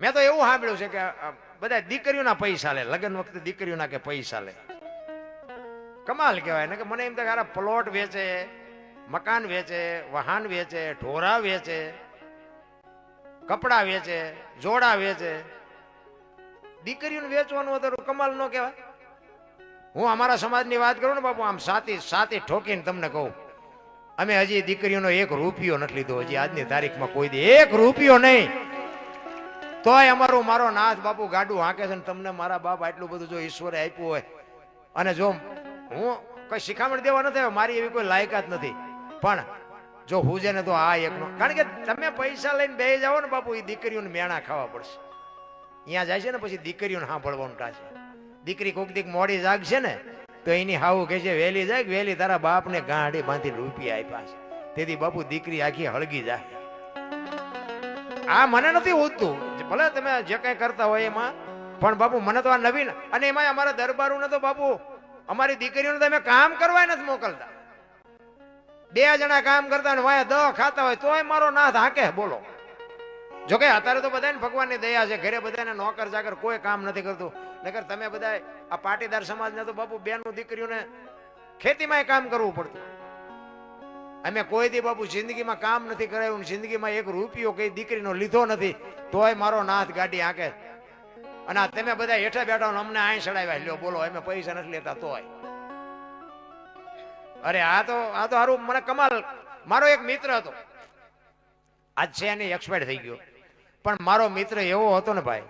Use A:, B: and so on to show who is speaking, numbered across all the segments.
A: મેં તો એવું સાંભળ્યું છે કે બધા દીકરીઓના પૈસા લે. લગ્ન વખતે દીકરીઓના કે પૈસા લે. કમાલ કહેવાય. ને કે મને એમ થાય આરા પ્લોટ વેચે, મકાન વેચે, વાહન વેચે, ઢોરા વેચે, કપડા વેચે, જોડા વેચે. દીકરીઓને વેચવાનું હતું કમાલ ન કહેવાય. હું અમારા સમાજની વાત કરું ને બાપુ, આમ સાતી સાતી ઠોકીને તમને કહું. અમે હજી દીકરીઓનો એક રૂપિયો નથી લીધો. હજી આજની તારીખમાં કોઈ દી એક રૂપિયો નહીં. તોય અમારું, મારો નાથ બાપુ ગાડું હાંકે છે ને તમને મારા બાપ આટલું બધું જો ઈશ્વરે આપ્યું હોય. અને જો હું કઈ શિખામણ દેવા નથી મારી એવી કોઈ લાયકાત નથી. પણ જો હુજે ને તો આ એકનો, કારણ કે તમે પૈસા લઈને બે જાઓ ને બાપુ એ દીકરીઓને મેણા ખાવા પડશે. અહીંયા જાય છે ને પછી દીકરીઓને સાંભળવાનું ટાશે દીકરી કોક દીક મોડી જાગશે ને, તો એની હાવું કહે છે વહેલી જાગ વહેલી તારા બાપને ગાંઠી બાંધી રૂપિયા આપ્યા છે. તેથી બાપુ દીકરી આખી હળગી જાય. આ મને નથી ઉતતું ભલે તમે જે કઈ કરતા હોય એમાં, પણ બાપુ, મને તો આ નવીન, અને એમાં અમારા દરબારોને તો બાપુ, અમારી દીકરીઓને તો અમે કામ કરવા નથી મોકલતા. બે જણા કામ કરતા ને વાયા દહ ખાતા હોય, તોય મારો નાથ હાકે, બોલો. જોકે અત્યારે તો બધાને ભગવાનની દયા છે, ઘરે બધાને નોકર ચાકર કોઈ કામ નથી કરતું. નકર તમે બધા આ પાટીદાર સમાજને તો બાપુ, બેનું દીકરીઓને ખેતીમાં કામ કરવું પડતું. અમે કોઈ દી બાપુ જિંદગીમાં કામ નથી કરાયું જિંદગીમાં એક રૂપિયો કઈ દીકરીનો લીધો નથી, તોય મારો નાથ ગાડી આંકે. અને તમે બધા હેઠા બેઠા અમને આઈ ચડાવ્યા. લ્યો, બોલો, અમે પૈસા નથી લેતા, તોય. અરે, આ તો આ તો સારું મને કમાલ. મારો એક મિત્ર હતો. આજ છે એને એક્સપાયર થઈ ગયો. પણ મારો મિત્ર એવો હતો ને ભાઈ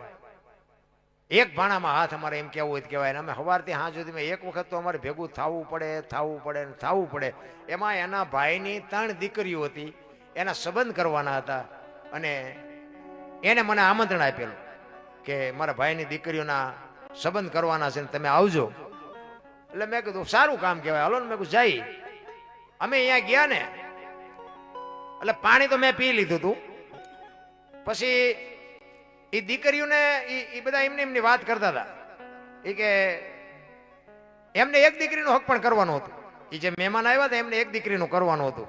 A: એક ભાણામાં હાથ અમારે એમ કેવું હોય કહેવાય અમે સવારથી હા સુધી એક વખત તો અમારે ભેગું થવું પડે થવું પડે ને થવું પડે. એમાં એના ભાઈની ત્રણ દીકરીઓ હતી, એના સંબંધ કરવાના હતા અને એને મને આમંત્રણ આપેલું કે મારા ભાઈની દીકરીઓના સંબંધ કરવાના છે ને તમે આવજો. એટલે મેં કીધું, સારું કામ કહેવાય. હાલો ને. મેં કીધું, જઈ. અમે અહીંયા ગયા ને, એટલે પાણી તો મેં પી લીધું હતું પછી એ દીકરીઓને એ બધા એમની એમની વાત કરતા હતા. એ કે એમને એક દીકરીનો હક પણ કરવાનો હતો. એ જે મહેમાન આવ્યા હતા, એમને એક દીકરીનું કરવાનું હતું.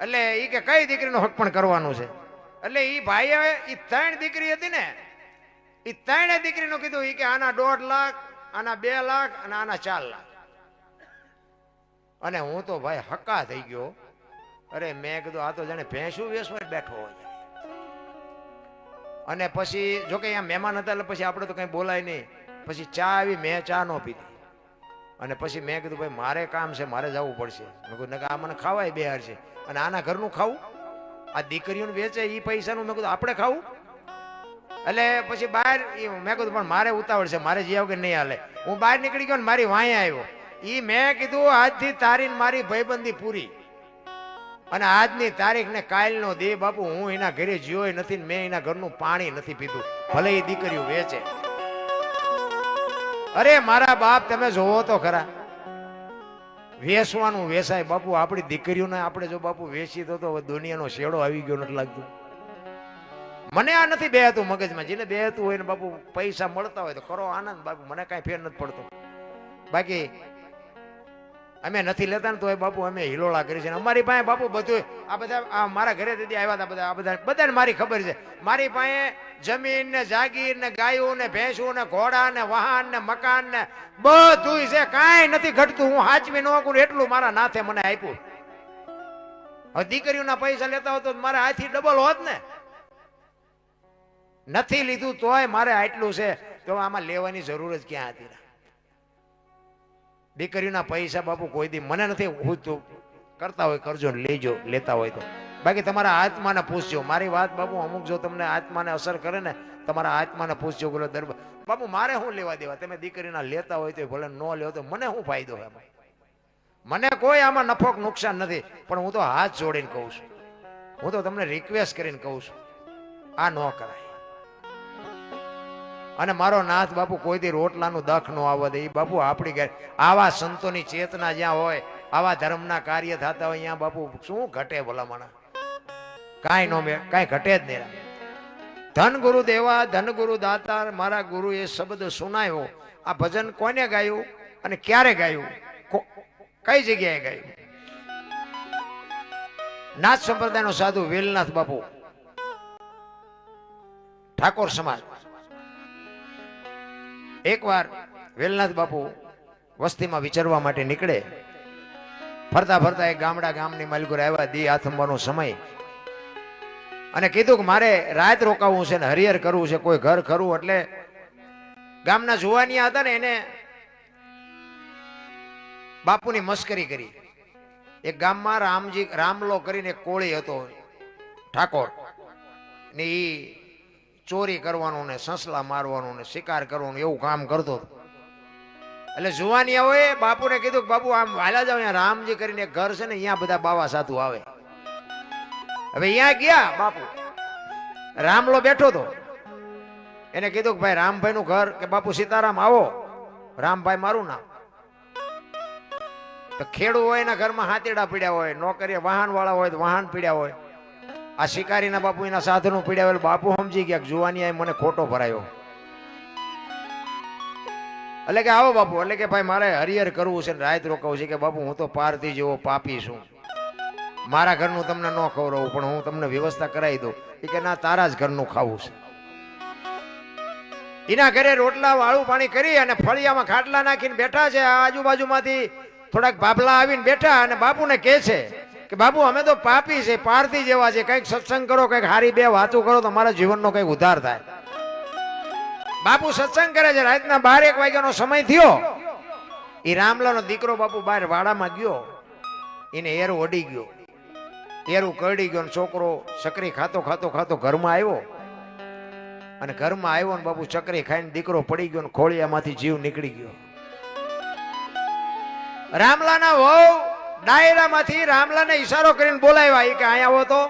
A: એટલે એ કે કઈ દીકરીનો હક પણ કરવાનું છે? એટલે એ ભાઈએ એ ત્રણ દીકરી હતી ને એ ત્રણે દીકરીનું કીધું એ કે આના દોઢ લાખ, આના બે લાખ, અને આના ચાર લાખ. અને હું તો ભાઈ હક્કા થઈ ગયો. અરે મેં કીધું, આ તો જાણે ભેંસું વેસવા બેઠો હોય. અને પછી જો કે અહીંયા મહેમાન હતા એટલે પછી આપણે તો કંઈ બોલાય નહીં. પછી ચા આવી, મેં ચા ન પીધી. અને પછી મેં કીધું, ભાઈ, મારે કામ છે, મારે જવું પડશે. મેં કીધું કે આ મને ખાવાય બે હાર છે. અને આના ઘરનું ખાવું? આ દીકરીઓને વેચે એ પૈસાનું? મેં કીધું, આપણે ખાવું? એટલે પછી બહાર મેં કીધું, પણ મારે ઉતાવળ છે, મારે જીયા કે નહીં હાલે. હું બહાર નીકળી ગયો ને મારી વાંય આવ્યો. એ મેં કીધું, આજથી તારીને મારી ભાઈબંધી પૂરી. અને આજની તારીખ ને કાલનો દે બાપુ, હું એના ઘરે જ્યોય નથી મેં એના ઘરનું પાણી નથી પીધું. ભલે એ દીકરીઓ વેચે. અરે મારા બાપ, તમે જોવો તો ખરા. વેસવાનું વેસાય બાપુ, આપણી દીકરીઓને આપણે જો બાપુ વેચી તો દુનિયાનો શેડો આવી ગયો નથી લાગતું. મને આ નથી બે હતું મગજમાં. જેને બે હતું હોય ને બાપુ પૈસા મળતા હોય તો કરો આનંદ બાપુ. મને કાંઈ ફેર નથી પડતો. બાકી અમે નથી લેતા ને તો બાપુ અમે હિલોળા કરી છે અમારી પાસે બાપુ બધું આ બધા આ મારા ઘરે દીદી આવ્યા હતા બધા આ બધા બધાને મારી ખબર છે. મારી પાસે જમીન ને જાગીર ને ગાયો ને ભેંસું ને ઘોડા ને વાહન ને મકાન ને બધું છે. કાંઈ નથી ઘટતું. હું હાચવી ન શકું એટલું મારા નાથે મને આપ્યું. હવે દીકરીઓના પૈસા લેતા હોત તો મારે આથી ડબલ હોત ને. નથી લીધું તોય મારે આટલું છે. તો આમાં લેવાની જરૂર જ ક્યાં હતી? દીકરીઓના પૈસા બાપુ કોઈ દી મને નથી હું તો કરતા હોય, કરજો લેજો, લેતા હોય તો. બાકી તમારા આત્માને પૂછજો. મારી વાત બાપુ અમુક જો તમને આત્માને અસર કરે ને, તમારા આત્માને પૂછજો, બોલો દરબાર બાપુ, મારે શું લેવા દેવા? તમે દીકરીના લેતા હોય તો ભલે ન લેવો તો મને શું ફાયદો હોય? મને કોઈ આમાં નફો નુકસાન નથી, પણ હું તો હાથ જોડીને કહું છું. હું તો તમને રિક્વેસ્ટ કરીને કહું છું, આ ન કરાય. અને મારો નાથ બાપુ કોઈ દી રોટલાનું દખ ન આવવા દે. એ બાપુ આપણી ઘરે આવા સંતોની ચેતના જ્યાં હોય, આવા ધર્મના કાર્ય થતા હોય, ત્યાં બાપુ શું ઘટે ભલામણા કાંઈ નો મે કાંઈ ઘટે જ નહીં ધન ગુરુ દેવા, ધન ગુરુ દાતા, મારા ગુરુ એ શબ્દ સુનાયો. આ ભજન કોને ગાયું અને ક્યારે ગાયું? કઈ જગ્યાએ ગાયું? નાથ સંપ્રદાયનો સાધુ વેલનાથ બાપુ. ઠાકોર સમાજ. એકવાર વેલનાથ બાપુ વસ્તીમાં વિચરવા માટે નીકળે. ફરતા ફરતા એક ગામડા ગામની માલિકોર આવ્યા, દી આથમવાનો સમય. અને કીધું કે મારે રાત રોકાવું છે ને હરિહર કરવું છે, કોઈ ઘર ખરું એટલે ગામના જુવાનિયા હતા ને એને બાપુની મસ્કરી કરી. એક ગામમાં રામજી, રામલો કરીને કોળી હતો, ઠાકોર. ને ઈ ચોરી કરવાનું ને સસલા મારવાનું ને શિકાર કરવાનું એવું કામ કરતો એટલે હોય, બાપુને કીધું કે બાપુ, આમ વાલા જાવ અહીંયા રામજી કરીને ઘર છે ને, અહીંયા બધા બાવા સાધુ આવે. હવે અહીંયા ગયા બાપુ. રામલો બેઠો તો. એને કીધું કે ભાઈ રામભાઈ નું ઘર કે બાપુ સીતારામ આવો. રામભાઈ મારું નામ. તો ખેડૂ હોય એના ઘરમાં હાથીડા પીડ્યા હોય, નોકરીએ વાહન વાળા હોય તો વાહન પીડ્યા હોય. આ શિકારીના બાપુ એના સાધનો હોય બાપુ સમજી ગયા જુવાની આ મને ખોટો ભરાયો. એટલે કે આવો બાપુ, એટલે કે ભાઈ મારે હરિહર કરવું છે રાત રોકાવું છે કે બાપુ હું તો પારથી જેવો પાપી છું. મારા ઘરનું તમને ન ખવડાવું, પણ હું તમને વ્યવસ્થા કરાવી દઉં. એ કે ના, તારા જ ઘરનું ખાવું છે. એના ઘરે રોટલા, વાળું પાણી કરી અને ફળિયામાં ખાટલા નાખીને બેઠા છે. આ આજુબાજુમાંથી થોડાક ભાભલા આવીને બેઠા અને બાપુને કહે છે કે બાબુ, અમે તો પાપી છે, પારથી જેવા છે. કંઈક સત્સંગ કરો, કંઈક હારી બે વાતો કરો, તો મારા જીવનનો કંઈક ઉદ્ધાર થાય. બાપુ સત્સંગ કરે છે. રાતના બાર એક વાગ્યાનો સમય થયો. એ રામલાનો દીકરો બાપુ બહાર વાડામાં ગયો. એને એરો ઓડી ગયો. એરું કરડી ગયો છોકરો ચકરી ખાતો ખાતો ખાતો ઘરમાં આવ્યો. અને ઘરમાં આવ્યો ને બાપુ ચકરી ખાઈને દીકરો પડી ગયો ને ખોળિયામાંથી જીવ નીકળી ગયો. રામલાના વહુ ડાયરામાંથી રામલાને ઈશારો કરીને બોલાવ્યા. એ કે અહીંયા આવો તો.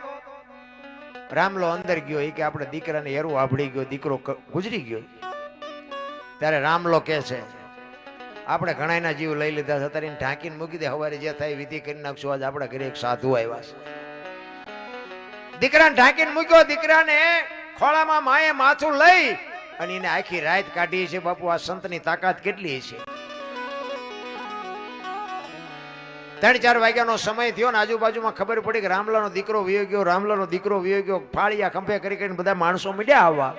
A: રામલો અંદર ગયો. એ કે આપણે દીકરાને હેરું આભળી ગયો. દીકરો ગુજરી ગયો. ત્યારે રામલો કે છે, આપણે ઘણાના જીવ લઈ લીધા અત્યારે એને ઢાંકીને મૂકી દે. હવારે જે થાય વિધિ કરી નાખશું. આજ આપણા ઘરે એક સાધુ આવ્યા છે. દીકરાને ઢાંકીને મૂક્યો. દીકરાને ખોળામાં માએ માથું લઈ અને એને આખી રાત કાઢી છે. બાપુ, આ સંતની તાકાત કેટલી છે? ત્રણ ચાર વાગ્યાનો સમય થયો ને આજુબાજુમાં ખબર પડી કે રામલાનો દીકરો વિયો ગયો, રામલાનો દીકરો વિયો ગયો, ફાળિયા ખંભે કરી કરીને બધા માણસો મીડ્યા આવવા.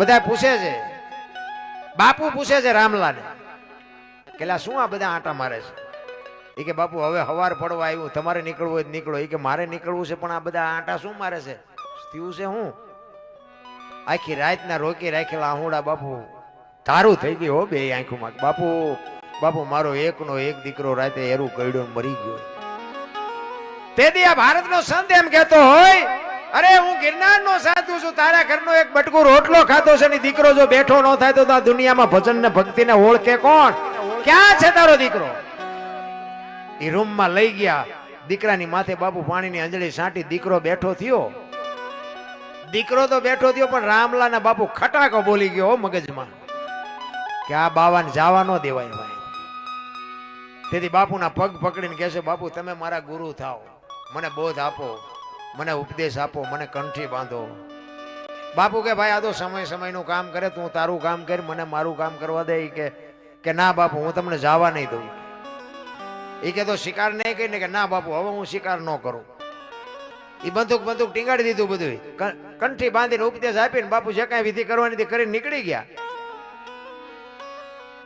A: બધા પૂછે છે, બાપુ પૂછે છે રામલાને. કેલા, શું આ બધા આંટા મારે છે? એ કે, બાપુ, હવે હવાર પડવા આવ્યું, તમારે નીકળવું હોય નીકળો. એ કે, મારે નીકળવું છે, પણ આ બધા આંટા શું મારે છે? થયું છે હું? આખી રાતના રોકી રાખેલા આહુડા બાપુ. તારું થઈ ગયું હો બે આંખોમાં. બાપુ બાપુ, મારો એકનો એક દીકરો રાતે એરું કરડ્યો મરી ગયો. તેથી આ ભારતનો સંત એમ કહેતો હોય, અરે, હું ગિરનારનો સાધુ છું, તારા ઘરનો એક બટકું રોટલો ખાતો છે ને દીકરો જો બેઠો ન થાય તો આ દુનિયામાં ભજન ને ભક્તિ ને ઓળખે કોણ? ક્યાં છે તારો દીકરો? એ રૂમમાં લઈ ગયા. દીકરાની માથે બાપુ પાણીની અંજળી સાંટી દીકરો બેઠો થયો. દીકરો તો બેઠો થયો, પણ રામલાના બાપુ ખટાકો બોલી ગયો મગજમાં, કે આ બાવાને જવા ન દેવાય ભાઈ. તેથી બાપુના પગ પકડીને કહે બાપુ, તમે મારા ગુરુ થાઓ. મને બોધ આપો. મને ઉપદેશ આપો. મને કંઠી બાંધો. બાપુ કે, ભાઈ, આ તો સમય સમયનું કામ કરે, તું તારું કામ કર, મને મારું કામ કરવા દે. કે કે ના, બાપુ, હું તમને જવા નહીં દઉં. એ કે, તો શિકાર નહીં કરીને કે, ના, બાપુ, હવે હું શિકાર ન કરું. એ બંદૂક બંદૂક ટીંગાડી દીધું બધું કંઠી બાંધીને ઉપદેશ આપીને બાપુ જે કાંઈ વિધિ કરવાની હતી કરીને નીકળી ગયા.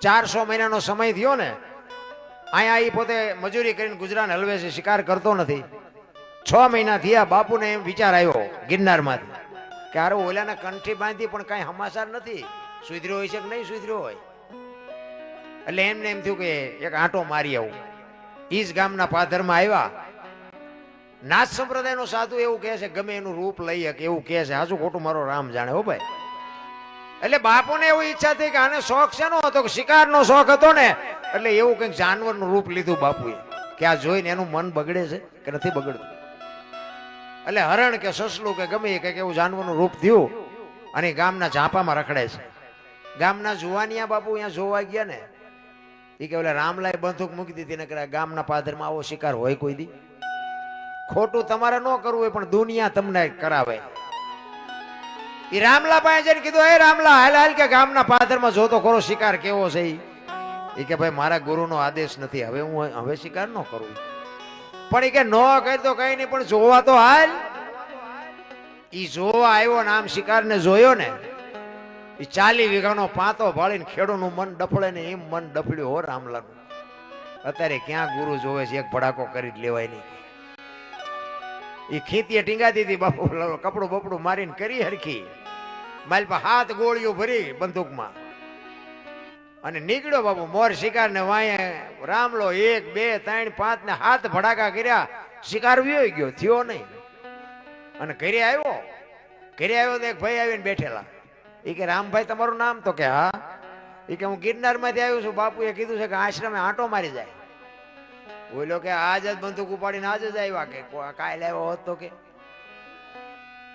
A: ચારસો મહિનાનો સમય થયો ને અહીંયા એ પોતે મજૂરી કરીને ગુજરાન હલવે છે શિકાર કરતો નથી. છ મહિના થયા બાપુને એમ વિચાર આવ્યો ગિરનારમાંથી કે હારો ઓલાના કંઠી બાંધી પણ કાંઈ હમાસાર નથી. સુધર્યો હોય છે કે નહીં સુધર્યો હોય? એટલે એમને એમ થયું કે એક આંટો મારી આવું. ઈ જ ગામના પાથરમાં આવ્યા. નાથ સંપ્રદાયનો સાધુ એવું કહે છે, ગમે એનું રૂપ લઈ શકે એવું કહે છે. હાજુ ખોટું મારો રામ જાણે, હો ભાઈ. એટલે બાપુને એવી ઈચ્છા થઈ કે આને શોખ છે નો હતો શિકારનો શોખ હતો ને? એટલે એવું કંઈક જાનવરનું રૂપ લીધું બાપુએ કે આ જોઈને એનું મન બગડે છે કે નથી બગડતું. એટલે હરણ કે સસલું કે ગમે એ કંઈક એવું જાનવરનું રૂપ થયું અને ગામના ઝાંપામાં રખડે છે. ગામના જુવાનિયા બાપુ અહીંયા જોવા ગયા ને એ કે ઓલા રામલાએ બંદૂક મૂકી દીધી ને કરે ગામના પાદરમાં આવો શિકાર હોય કોઈ દી. ખોટું તમારે ન કરવું હોય પણ દુનિયા તમને કરાવે. એ રામલા પાસે જઈને કીધું એ રામલા, હાલ હાલ કે ગામના પાદરમાં જોતો ખરો શિકાર કેવો છે ઈ. એ કે ભાઈ, મારા ગુરુનો આદેશ નથી. હવે હું હવે શિકાર ન કરું. પણ એ કે ન કરતો તો કઈ નહીં, પણ જોવા તો હાલ. એ જોવા આવ્યો ને આમ શિકારને જોયો ને એ ચાલી વીઘાનો પાતો ભાળીને ખેડૂનું મન ડફળે ને એમ મન ડફળ્યું, હો રામલાનું અત્યારે ક્યાં ગુરુ જોવે છે, એક ભડાકો કરી જ લેવાય નહીં. એ ખીતીએ ટીંગાતી હતી, બાપુ, કપડું બપડું મારીને કરી હરખી. મારી પર હાથ ગોળીઓ ભરી બંદૂકમાં. અને નીકળ્યો બાપુ, મોર શિકાર ને વાંયે રામલો એક, બે, ત્રણ, પાંચ ને હાથ ભડાકા કર્યા. શિકાર વ્યો ગયો, થયો નહીં. અને ઘરે આવ્યો. ઘરે આવ્યો તો એક ભાઈ આવીને બેઠેલા. એ કે, રામભાઈ, તમારું નામ તો કે, હા? એ કે, હું ગિરનારમાંથી આવ્યો છું. બાપુએ કીધું છે કે, આશ્રમે આંટો મારી જાય. બોલ્યો કે, આજ જ બંદૂક ઉપાડીને આજ જ આવ્યા કે, કો- કાલે આવ્યો હોત તો કે.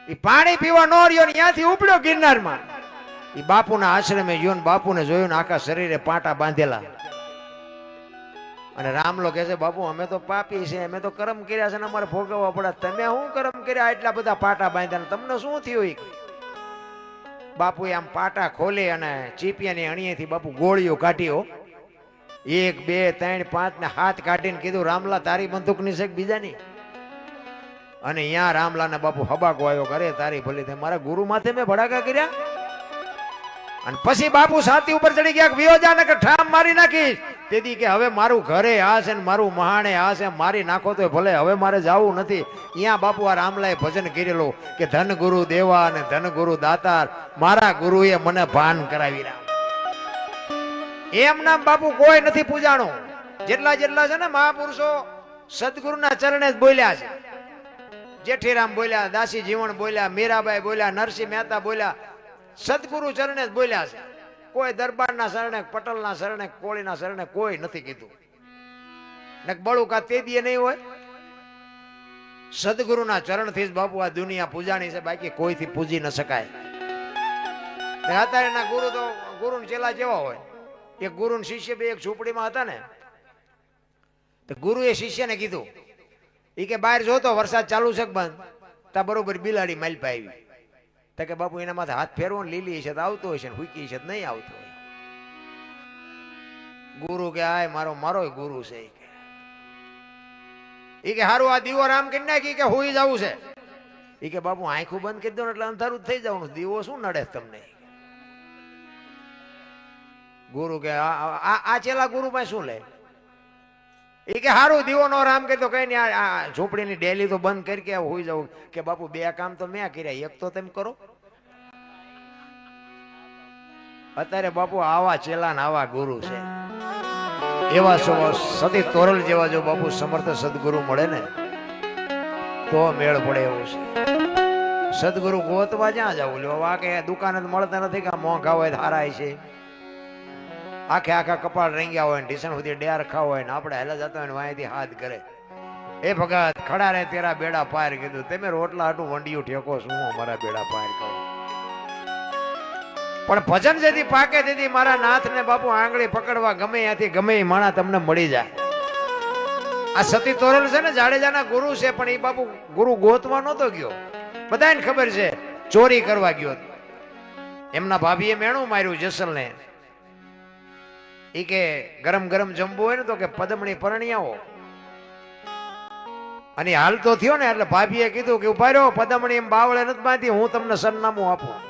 A: એ પાણી પીવા નો રહ્યો ને ત્યાંથી ઉપડ્યો ગિરનારમાં. ઈ બાપુના આશ્રમે ગયો ને બાપુને જોયું આખા શરીરે પાટા બાંધેલા. અને રામલો કહે છે, બાપુ, અમે તો પાપી છે અમે તો કરમ કર્યા છે ને અમારે ભોગવવા પડે. તમે શું કરમ કર્યા? એટલા બધા પાટા બાંધ્યા તમને શું થયું બાપુ આમ પાટા ખોલી અને ચીપિયાની અણીએથી બાપુ ગોળીઓ કાઢ્યો એક, બે, ત્રણ, પાંચ ને હાથ કાઢીને કીધું, રામલા, તારી બંદૂકની છે બીજાની? અને અહીંયા રામલાને બાપુ હબાકો આવ્યો કરે તારી ભલી મારા ગુરુ માથે મેં ભડાકા કર્યા? અને પછી બાપુ છાતી ઉપર ચડી ગયા વિયોજા ને ઠામ મારી નાખીશ. તેથી કે, હવે મારું ઘરે આ છે ને મારું મહાણે આ છે, મારી નાખો તો ભલે, હવે મારે જવું નથી. અહીંયા બાપુ આ રામલાએ ભજન કરેલું કે, ધન ગુરુ દેવા અને ધન ગુરુ દાતાર, મારા ગુરુએ મને ભાન કરાવી રામ. એમ નામ બાપુ કોઈ નથી પૂજાણું. જેટલા જેટલા છે ને મહાપુરુષો સદગુરુના ચરણે જ બોલ્યા છે. જેઠીરામ બોલ્યા, દાસી જીવણ બોલ્યા, મીરાબાઈ બોલ્યા, નરસિંહ મહેતા બોલ્યા સદગુરુ ચરણે જ બોલ્યા છે. કોઈ દરબારના શરણે, પટલના શરણે, કોળીના શરણે કોઈ નથી કીધું. ને બળુકા તે દીએ નહીં હોય? સદગુરુના ચરણથી જ બાપુ આ દુનિયા પૂજાણી છે, બાકી કોઈથી પૂજી ન શકાય. ને અત્યારેના ગુરુ તો ગુરુ ચેલા જેવા હોય. એ ગુરુ શિષ્ય, બે એક ઝૂંપડીમાં હતા ને. તો ગુરુએ શિષ્યને કીધું એ કે બહાર જોતો વરસાદ ચાલુ છે બંધ? તા બરોબર બિલાડી માલપા આવી. તો કે બાપુ, એના માથે હાથ ફેરવો ને લીલી છે તો આવતો હશે ને હુકી છે નહીં આવતો હોય. ગુરુ કે, આય, મારો મારો ગુરુ છે ઈ કે. હારું, આ દીવો રામ કરી નાખી કે હોઈ જવું છે. એ કે, બાપુ, આંખું બંધ કરી દો એટલે અંધારું થઈ જવાનું. દીવો શું નડે તમને? ગુરુ કે, આ, આ- ચેલા ગુરુ પાસે શું લે? એ કે, હારું, દીવો નો રામ કરી તો કઈ નહીં આ ઝૂંપડીની ડેલી તો બંધ કરી કે હોઈ જવું કે, બાપુ, બે કામ તો મેં કર્યા. એક તો તમે કરો. અત્યારે બાપુ આવા ચેલા ને આવા ગુરુ છે. એવા સો- સતી તોરલ જેવા જો બાપુ સમર્થ સદગુરુ મળે ને, તો મેળ પડે એવું છે. સદગુરુ ગોતવા જ્યાં જવું લ્યો આ કે દુકાન જ મળતા નથી કે મોંઘા હોય હારાય છે. આખે આખા કપાળ રેંગ્યા હોય ઢીસણ સુધી ડેર ખાવ હોય ને, આપણે હેલા જતા હોય ને, વાંયથી હાથ કરે. એ ભગત ખડા રે તેરા બેડા પાર કીધું, તમે રોટલા હાટું વંડિયું ઠેકો શું અમારા મારા બેડા પાર કહું પણ ભજન જેથી પાકે તેથી મારા નાથ ને બાપુ આંગળી પકડવા ગમે ત્યાંથી ગમે એ માણા તમને મળી જાય. આ સતી તોરલ છે ને, જાડેજાના ગુરુ છે, પણ એ બાપુ ગુરુ ગોતવા નહોતો ગયો. બધાને ખબર છે, ચોરી કરવા ગયો. એમના ભાભીએ મેણું માર્યું જસલને. એ કે ગરમ ગરમ જમવું હોય ને તો કે પદમણી પરણિયાઓ અને હાલ તો થયો ને, એટલે ભાભીએ કીધું કે ઊભા રહ્યો પદમણી એમ બાવળે નથી બાંધી, હું તમને સરનામું આપું.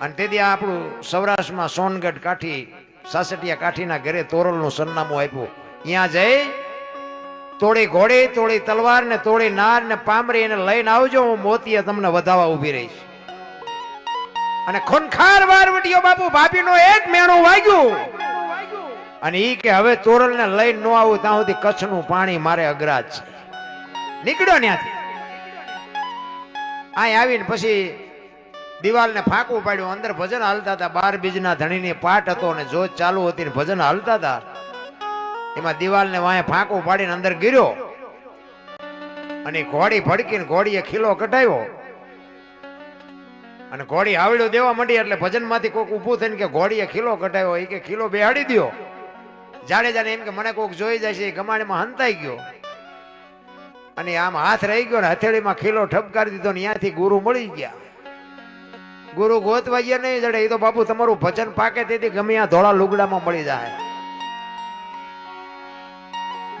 A: અને તેથી આપણું સૌરાષ્ટ્રમાં સોનગઢ કાઠી, સાસટિયા કાઠીના ઘરે તોરલનું સરનામું આપ્યું. ત્યાં જઈ તોડી ઘોડે, તોડી તલવાર ને તોડી નાર ને પામરી એને લઈને આવજો, હું મોતીએ તમને વધાવા ઊભી રહીશ. અને ખોનખાર વારવટીયો બાપુ, ભાભીનો એક મેણું વાગ્યું. અને ઈ કે હવે તોરલ ને લઈને નો આવું, ત્યાં સુધી કચ્છનું પાણી મારે અગ્રાજ છે. નીકળ્યો ત્યાંથી અહીં આવીને પછી દિવાલને ફાંકવું પાડ્યું, અંદર ભજન હાલતા હતા. બાર બીજના ધણીની પાટ હતો અને જોત ચાલુ હતી ભજન હાલતા હતા, એમાં દિવાલને વાંહે ફાંકવું પાડીને અંદર ગીર્યો. અને ઘોડી ભડકીને ઘોડીએ ખીલો કટાયો અને ઘોડી આવડ્યો દેવા માંડી એટલે ભજનમાંથી કોઈક ઊભું થઈને કે ઘોડીએ ખીલો કટાયો એ કે ખીલો બેહાડી જાણે જાડેજાને એમ કે મને કોઈક જોઈ જાય છે એ ગમાણીમાં હંતાઈ ગયો. અને આમ હાથ રહી ગયો ને હથેળીમાં ખીલો ઠપકારી દીધો ને ત્યાંથી ગુરુ મળી ગયા. ગુરુ ગોતવાઈએ નહીં જડે, એ તો બાપુ તમારું ભજન પાકે તેથી ગમે આ ધોળા લુગડામાં મળી જાય.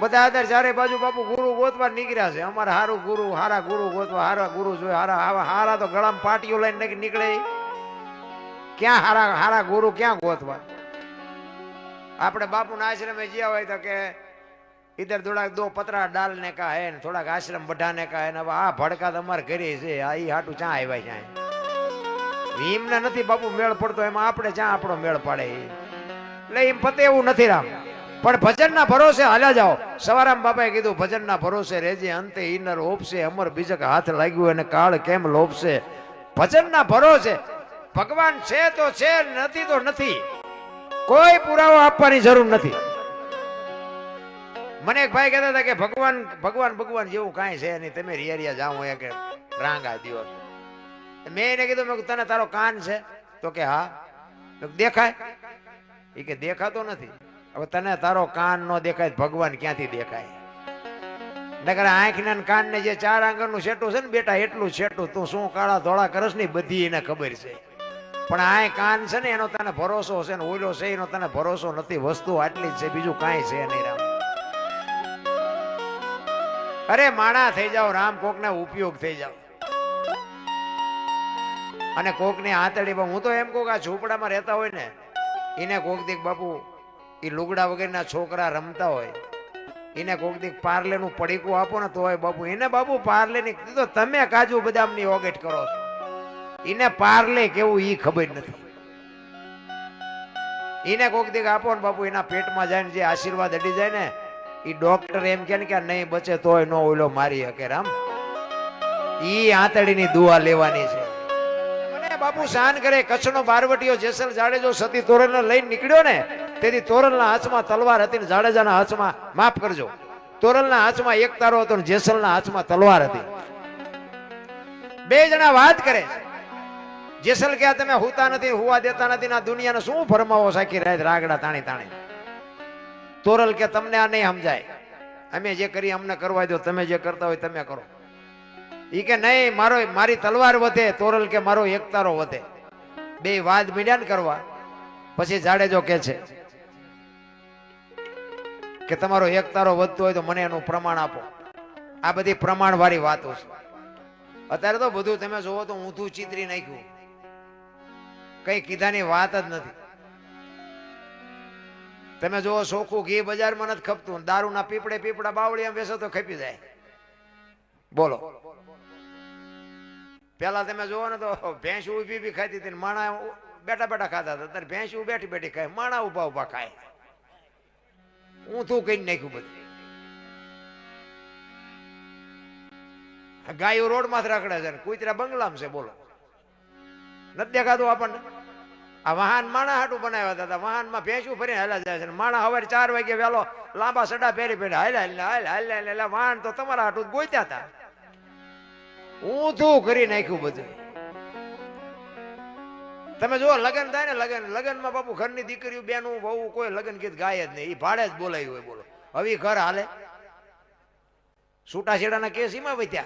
A: બધા અત્યારે ચારે બાજુ બાપુ ગુરુ ગોતવા નીકળ્યા છે. અમારે સારું ગુરુ, હારા ગુરુ ગોતવા, હારા ગુરુ જોઈએ હારા, આવા હારા તો ગળામાં પાટીઓ લઈને નીકળે. ક્યાં હારા હારા ગુરુ ક્યાં ગોતવા? આપણે બાપુના આશ્રમે જ્યાં હોય તો કે ઇધર થોડાક દો પતરા ડાલ ને કહે ને, થોડાક આશ્રમ બઢા ને કહે હવે આ ભડકા તમારે ઘરે છે, આ ઈ હાટું ચા આવ્યા છે? એમને નથી બાપુ મેળ પડતો, એમાં આપણે જ્યાં આપણો મેળ પાડે એટલે એમ પતે એવું નથી રામ. પણ ભજનના ભરોસે હાલ્યા જાઓ. સવારામ બાપાએ કીધું, ભજનના ભરોસે રેજે અંતે ઈનર ઓપશે, અમર બીજક હાથ લાગ્યું અને કાળ કેમ લોપશે ભજનના ભરોસે. ભગવાન છે તો છે, નથી તો નથી. કોઈ પુરાવો આપવાની જરૂર નથી. મને એક ભાઈ કહેતા હતા કે ભગવાન ભગવાન ભગવાન જેવું કાંઈ છે નહીં. તમે રિયરિયા જાઓ કે રાંગા દિયો મેં એને કીધું, મેં તને તારો કાન છે? તો કે, હા. દેખાય? એ કે, દેખાતો નથી. હવે તને તારો કાન નો દેખાય ભગવાન ક્યાંથી દેખાય? નકર કાન ને જે ચાર આંગણનું શેટું છે ને, બેટા, એટલું શેટું. તું શું કાળા ધોળા કરસ ને બધી એને ખબર છે. પણ આ કાન છે ને, એનો તને ભરોસો છે ને ઓઈલો છે, એનો તને ભરોસો નથી. વસ્તુ આટલી જ છે, બીજું કાંઈ છે નહીં રામ. અરે, માણા થઈ જાઓ, રામ કોકને ઉપયોગ થઈ જાઓ. અને કોકની આંતળી હું તો એમ કહું કે આ ઝૂંપડામાં રહેતા હોય ને એને કોક દીક બાપુ એ લુગડા વગેરેના છોકરા રમતા હોય એને કોક દીક પાર્લેનું પડીકું આપો ને તો હોય બાપુ. એને બાપુ પાર્લેની તો તમે કાજુ બદામની ઓગેટ કરો છો. એને પાર્લે કેવું એ ખબર નથી. એને કોક દીક આપો ને બાપુ, એના પેટમાં જાય ને જે આશીર્વાદ અડી જાય ને એ ડોક્ટર એમ કે કે નહીં બચે તોય નો ઓલો મારી હકે રામ. ઈ આંતળીની દુઆ લેવાની છે. બાપુ શાન કરે, કચ્છનો બારવટીયો જેસલ જાડેજો સતી તોરણને લઈને નીકળ્યો ને, તેથી તોરણના હાથમાં તલવાર હતી ને જાડેજાના હાથમાં માફ કરજો. તોરણના હાથમાં એક તારો હતો જેસલના હાથમાં તલવાર હતી. બે જણા વાત કરે જેસલ કે તમે હુતા નથી, હુવા દેતા નથી, ના દુનિયાને શું ફરમાવો સાખી રહે રાગડા તાણી તાણી. તોરલ કે તમને આ નહીં સમજાય. અમે જે કરી, અમને કરવા દો, તમે જે કરતા હોય તમે કરો. ઈ કે નહીં, મારો, મારી તલવાર વધે, તોરલ કે મારો એકતારો વધે. બે વાદ મીડ્યા ને કરવા. પછી જાડેજો કે છે કે તમારો એકતારો વધતો હોય તો મને એનું પ્રમાણ આપો. આ બધી પ્રમાણ વાળી વાતો છે. અત્યારે તો બધું તમે જોવો તો ઊંધું ચિતરી નાખ્યું. કઈ કીધાની વાત જ નથી. તમે જોવો સોખું ઘી બજારમાં નથી ખપતું દારૂના પીપડે પીપડા બાવળી બેસો તો ખપી જાય. બોલો. પેલા તમે જોવો ને તો ભેંસ ઊભી બી ખાતી હતી માણા બેઠા બેઠા ખાતા હતા. ત્યારે ભેંસ બેઠી બેઠી ખાય. માણા ઊભા ઊભા ખાય. ઊંધું કઈ નાખ્યું બધું. ગાયો રોડમાં રખડે છે કૂતરા બંગલામાં છે, બોલો. નથી દેખાતું આપણને? આ વાહન માણા હાટું બનાવ્યા હતા. વાહનમાં ભેંસું ફરીને હાલા જાય છે માણા સવારે ચાર વાગે વહેલો લાંબા સડા પહેરી પહેરી હાલ હાલ હાલ હાલ હાલ વાહન તો તમારા હાટું જ ગોત્યા હતા. ઊંધું કરી નાખ્યું બધું. તમે જુઓ, લગન થાય ને, લગન, લગનમાં બાપુ ઘરની દીકરીઓ, બેનું બહુ કોઈ લગન ગીત ગાય જ નહીં. એ ભાડે જ બોલાયું હોય, બોલો. હવે ઘર હાલે. છૂટાછેડાના કેસ એમાં વધ્યા.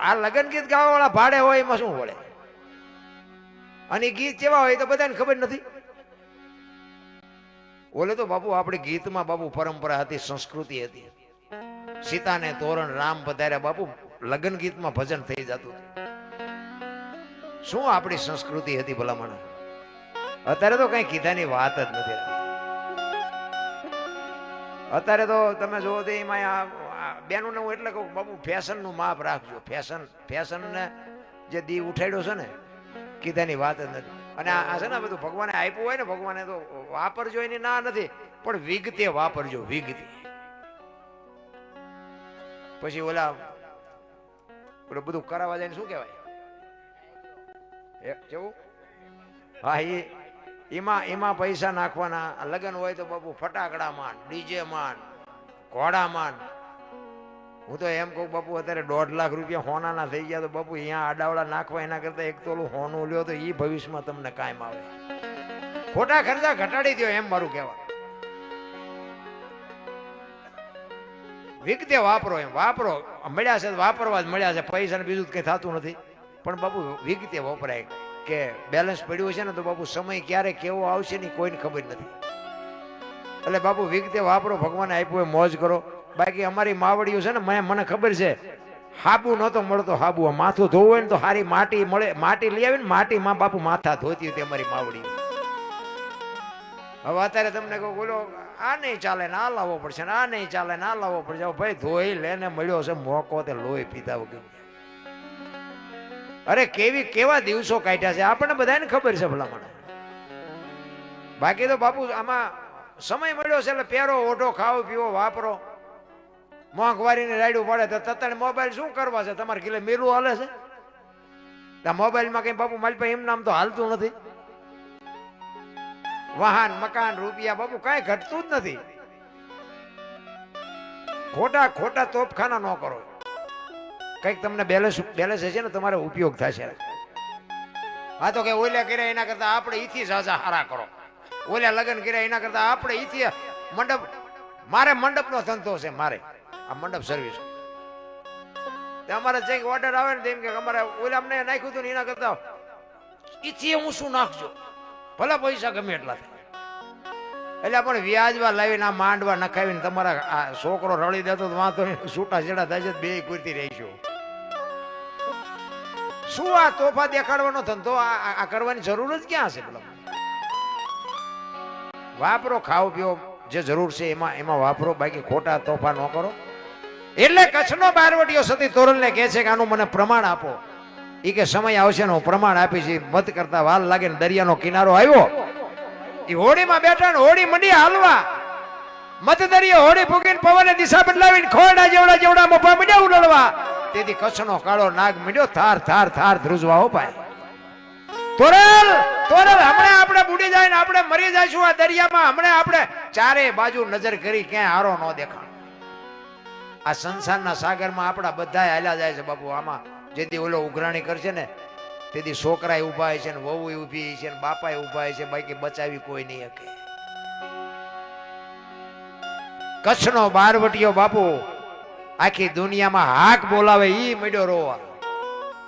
A: આ લગન ગીત ગાવા વાળા ભાડે હોય, એમાં શું વળે? અને ગીત કેવા હોય તો બધાને ખબર નથી. ઓલે તો બાપુ આપણે ગીતમાં બાપુ પરંપરા હતી, સંસ્કૃતિ હતી. સીતાને તોરણ રામ પધાર્યા. બાપુ, લગ્ન ગીતમાં ભજન થઈ જતું શું આપણી સંસ્કૃતિ હતી ભલામણ? અત્યારે તો કઈ કીધાની વાત જ નથી અત્યારે તો તમે જુઓ તો એમાં બેનું હું એટલે કહું બાબુ ફેશનનું માપ રાખજો. ફેશન ફેશન ને જે દી ઉઠાડ્યો છે ને, કીધાની વાત જ નથી. અને આ આ છે ને બધું ભગવાને આપ્યું હોય ને, ભગવાને તો વાપરજો એની ના નથી, પણ વિગતે વાપરજો, વિગતે. પછી ઓલા ઓલું બધું કરાવવા જાય શું કહેવાય? કેવું? હા એ એમાં એમાં પૈસા નાખવાના. લગ્ન હોય તો બાપુ ફટાકડા માન ડીજે માન ઘોડા માન હું તો એમ કહું, બાપુ, અત્યારે દોઢ લાખ રૂપિયા હોનાના થઈ ગયા તો બાપુ અહીંયા આડાવડા નાખવા એના કરતા એક તોલું હોનું લ્યો તો એ ભવિષ્યમાં તમને કાયમ આવે. ખોટા ખર્ચા ઘટાડી દો એમ મારું કહેવા વિગતે વાપરો એમ. વાપરો. મળ્યા છે વાપરવા જ મળ્યા છે. પૈસા ને બીજું કઈ થતું નથી. પણ બાપુ, વિગતે વપરાય કે બેલેન્સ પડ્યું છે ને તો બાપુ, સમય ક્યારે કેવો આવશે ને કોઈને ખબર નથી. એટલે બાપુ, વિગતે વાપરો. ભગવાને આપ્યું હોય, મોજ કરો. બાકી અમારી માવડીઓ છે ને, મને મને ખબર છે, હાબુ નહોતો મળતો હાબુ. માથું ધોવું હોય ને તો સારી માટી મળે માટી લઈ આવી ને માટીમાં બાપુ માથા ધોતી હતી અમારી માવડીઓ. હવે અત્યારે તમને કહું, બોલો આ નહીં ચાલે ને આ લાવવો પડશે ને આ નહીં ચાલે ને આ લાવવો પડશે. ભાઈ ધોઈ લેને મળ્યો છે મોકો તે લોહી પીતા વગર. અરે કેવી, કેવા દિવસો કાઢ્યા છે? આપણને બધાને ખબર છે ભલા મને બાકી તો બાપુ આમાં સમય મળ્યો છે એટલે પહેરો, ઓઢો, ખાઓ, પીવો, વાપરો. મોંઘવારીને રાયડું પડે તો તત્ણ મોબાઈલ શું કરવા છે? તમારે કિલે મેલું હાલે છે? મોબાઈલમાં કઈ બાપુ મારી પાસે એમ નામ તો હાલતું નથી. વાહન, મકાન, રૂપિયા, બાપુ, કઈ ઘટતું જ નથી. ખોટા ખોટા તોપખાના ન કરો. કંઈક તમને બેલેન્સ બેલેન્સ હશે ને, તમારે ઉપયોગ થશે. હા તો કે ઓલ્યા કર્યા એના કરતા આપણે ઈથી સાજા હારા કરો. ઓલ્યા લગ્ન કર્યા એના કરતા આપણે ઈથી મંડપ, મારે મંડપનો ધંધો છે મારે. આ મંડપ સર્વિસ અમારે જે ઓર્ડર આવે ને તેમ કે અમારે ઓલા અમને નાખ્યું હતું એના કરતા ઈથી હું શું નાખજો. ભલે પૈસા ગમે એટલા એટલે પણ વ્યાજમાં લાવીને આ માંડવા નખાવીને તમારા આ છોકરો રળી દેતો વાંધો નહીં, છૂટા છેડા થાય છે, બે કુર્તી રહીશું શું આ તોફા દેખાડવાનો ધંધો? આ કરવાની જરૂર જ ક્યાં છે પેલા? વાપરો, ખાઓ, પીઓ, જે જરૂર છે એમાં એમાં વાપરો, બાકી ખોટા તોફા ન કરો. એટલે કચ્છનો બારવટીઓ સતી તોરલને કહે છે કે આનું મને પ્રમાણ આપો. ઈ કે સમય આવશે હું પ્રમાણ આપીશ મત કરતા વાલ લાગે ને દરિયાનો કિનારો આવ્યો. એ હોડીમાં બેઠા ને હોડી મંડી હાલવા. મત દરિયો હોડી ફૂકીને પવને દિશા બદલાવીને ખોડા જેવડા જેવડા મોફા મંડ્યા ઉડળવા. તેથી કચ્છનો કાળો નાગ મંડ્યો, થાર થાર થાર ધ્રુજવા હો તોરલ તોરલ, હમણાં આપણે બુડી જાય ને આપણે મરી જઈશું આ દરિયામાં. હમણાં આપણે ચારે બાજુ નજર કરી, ક્યાંય હારો ન દેખાણ. આ સંસારના સાગરમાં આપણા બધા હાલ્યા જાય છે બાપુ, આમાં જેથી ઓલો ઉઘરાણી કરશે ને, તેથી છોકરા ઊભા છે ને, વહુ ઊભી છે ને બાપા ઊભા છે બાકી બચાવી કોઈ નહીં શકે. કચ્છનો બારવટીયો બાપુ આખી દુનિયામાં હાક બોલાવે ઈ મળ્યો રોવા.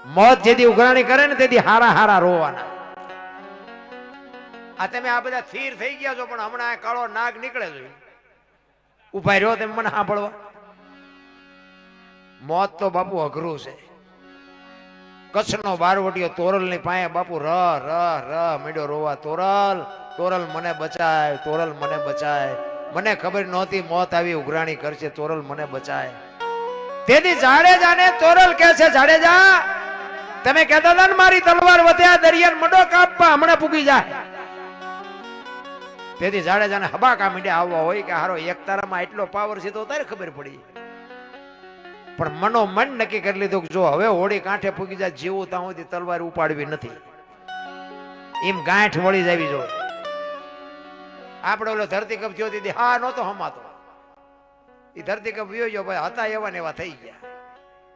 A: મોત જેથી ઉઘરાણી કરે ને, તેથી હારા હારા રોવાના. આ તમે આ બધા સ્થિર થઈ ગયા છો, પણ હમણાં આ કાળો નાગ નીકળે છે. ઊભા રહ્યો તેમ મને સાંભળવા. મોત તો બાપુ અઘરું છે. કચ્છનો બારવટીયો તોરલની પાસે બાપુ ર ર ર મીડો રોવા તોરલ તોરલ મને બચાય, તોરલ મને બચાય. મને ખબર નહોતી મોત આવી, ઉઘરાણી કરશે, તોરલ મને બચાય. તેથી જાડેજાને તોરલ કે છે જાડેજા તમે કહેતા હતા ને, મારી તલવાર વધ્યા, દરિયાન મડો કાપવા હમણાં પૂગી જાય. તેથી જાડેજાને હબાકા મીડે આવવા હોય કે, હારો, એક તારામાં એટલો પાવર છે તો તારે ખબર પડી. પણ મનો મન નક્કી કરી લીધું કે જો હવે હોળી કાંઠે પૂગી જાય, જીવું ત્યાં સુધી તલવાર ઉપાડવી નથી. એમ ગાંઠ વળી જવી જોઈએ આપણે ઓલો ધરતી કપ થયો હતી હા નહોતો હમાતો. એ ધરતી કપ વ્યો ગયો ભાઈ હતા એવા ને એવા થઈ ગયા.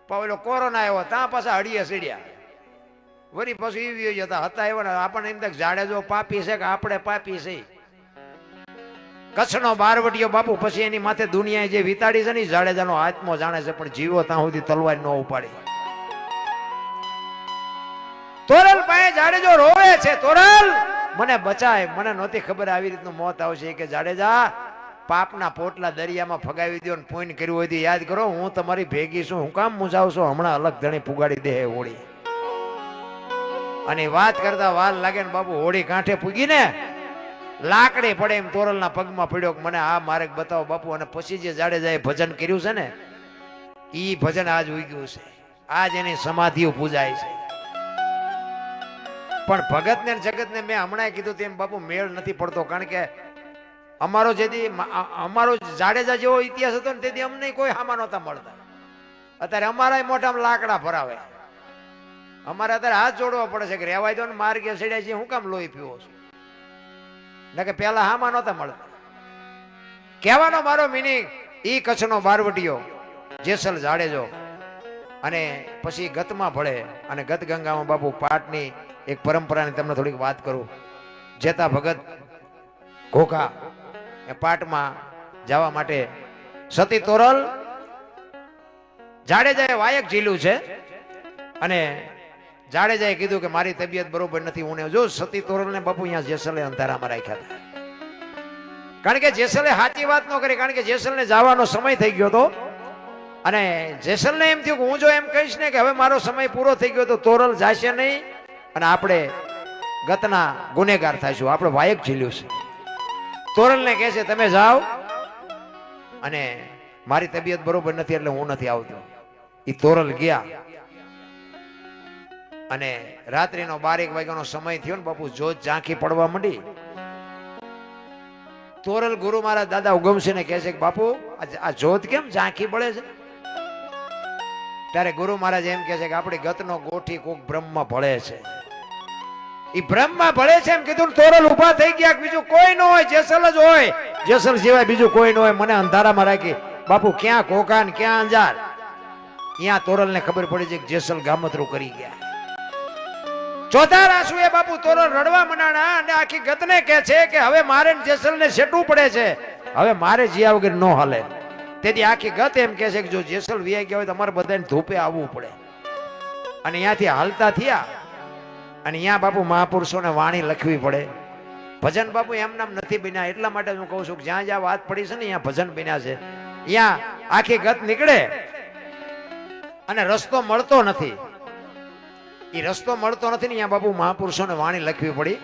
A: પણ ઓલો કોરોના આવ્યો, ત્યાં પાછા હડીએ સીડ્યા. વળી પછી એ વ્યો જતા હતા એવા ને, આપણને એમ તક જાડે જાડેજો પાપી છે કે આપણે પાપી છે. કચ્છનો બારવટીયો બાપુ પછી એની માથે દુનિયાએ જે વિતાડી છે ને જાડેજાનો આત્મો જાણે છે, પણ જીવો ત્યાં સુધી તલવાર ન ઉપાડી. તોરલ પાસે જાડેજો રોવે છે, તોરલ! મને બચાય, મને નહોતી ખબર આવી રીતનું મોત આવશે. કે, જાડેજા, પાપના પોટલા દરિયામાં ફગાવી દો ને પૂન કર્યું હોય તો યાદ કરો, હું તમારી ભેગી છું, હું કામ મુજાવશો હમણાં અલગ ધણી પુગાડી દે હોળી. અને વાત કરતા વાર લાગે ને બાબુ હોળી કાંઠે પૂગી ને લાકડી પડે એમ તોરલના પગમાં પડ્યો મને આ મારે બતાવો બાપુ, અને પછી જે જાડેજાએ ભજન કર્યું છે ને એ ભજન આજ ઉગ્યું છે. આજ એની સમાધિઓ પૂજાય છે. પણ ભગતને જગતને મેં હમણાં કીધું તેમ, બાપુ, મેળ નથી પડતો, કારણ કે અમારો જેથી અમારો જાડેજા જેવો ઇતિહાસ હતો ને તેથી અમને કોઈ હામા નહોતા મળતા. અત્યારે અમારા મોટામાં લાકડા ભરાવે. અમારે અત્યારે હાથ જોડવા પડે છે કે રેવાય દો ને માર્ગે સડ્યા છે હું કામ લોહી પીવો છું? ના કે પેલા હામાં નહોતા મળતા. કહેવાનો મારો મિનિંગ ઈ કચ્છનો બારવટીયો, જેસલ જાડેજો. અને પછી ગતમાં ભળે અને ગત ગંગામાં બાપુ પાટની એક પરંપરાની તમને થોડીક વાત કરું. જેતા ભગત ઘોઘા એ પાટમાં જવા માટે સતી તોરલ જાડેજાએ વાયક ઝીલું છે. અને જાડેજાએ કીધું કે મારી તબિયત બરોબર નથી, હું ને જો સતી તોરલને બાપુ અહીંયા જેસલે અંધારામાં રાખ્યા હતા. કારણ કે જેસલે સાચી વાત ન કરી, કારણ કે જેસલને જવાનો સમય થઈ ગયો હતો. અને જેસલને એમ થયું કે હું જો એમ કહીશ ને કે હવે મારો સમય પૂરો થઈ ગયો તો તોરલ જાશે નહીં, અને આપણે ગતના ગુનેગાર થઈશું. આપણે વાયક ઝીલ્યું છે. તોરલને કહે છે, તમે જાઓ. અને મારી તબિયત બરોબર નથી એટલે હું નથી આવતો. એ તોરલ ગયા. અને રાત્રિનો બારેક વાગ્યાનો સમય થયો ને બાપુ, જોત ઝાંખી પડવા માંડી. તોરલ ગુરુ મારા દાદા ઉગમસિંહ ને કહે છે કે, બાપુ, આ- જોત કેમ ઝાંખી પડે છે? ત્યારે ગુરુ મહારાજ એમ કહે છે કે, આપણી ગતનો ગોઠી કોક બ્રહ્મ ભળે છે. એ બ્રહ્મ ભળે છે એમ કીધું તોરલ ઊભા થઈ ગયા કે બીજું કોઈ ન હોય, જેસલ જ હોય. જેસલ સિવાય બીજું કોઈ ન હોય. મને અંધારામાં રાખી, બાપુ, ક્યાં કોકાન ક્યાં અંજાર? ત્યાં તોરલને ખબર પડી છે કે જેસલ ગામતરું કરી ગયા. ચોથા રાસુ એ બાપુ તોરો રડવા મનાણા અને આખી ગતને કહે છે કે હવે મારે જેસલને સેટવું પડે છે. હવે મારે જીયા વગર ન હાલે. તેથી આખી ગત એમ કહે છે કે જો જેસલ વિયા ગયા હોય તો અમારે બધાને ધૂપે આવવું પડે. અને અહીંયાથી હાલતા થયા. અને અહીંયા બાપુ મહાપુરુષોને વાણી લખવી પડે. ભજન બાપુ એમ નામ નથી બન્યા. એટલા માટે હું કહું છું કે જ્યાં જ્યાં વાત પડી છે ને અહીંયા ભજન બન્યા છે. અહીંયા આખી ગત નીકળે. અને રસ્તો મળતો નથી. એ રસ્તો મળતો નથી ને અહીંયા બાપુ મહાપુરુષોને વાણી લખવી પડી.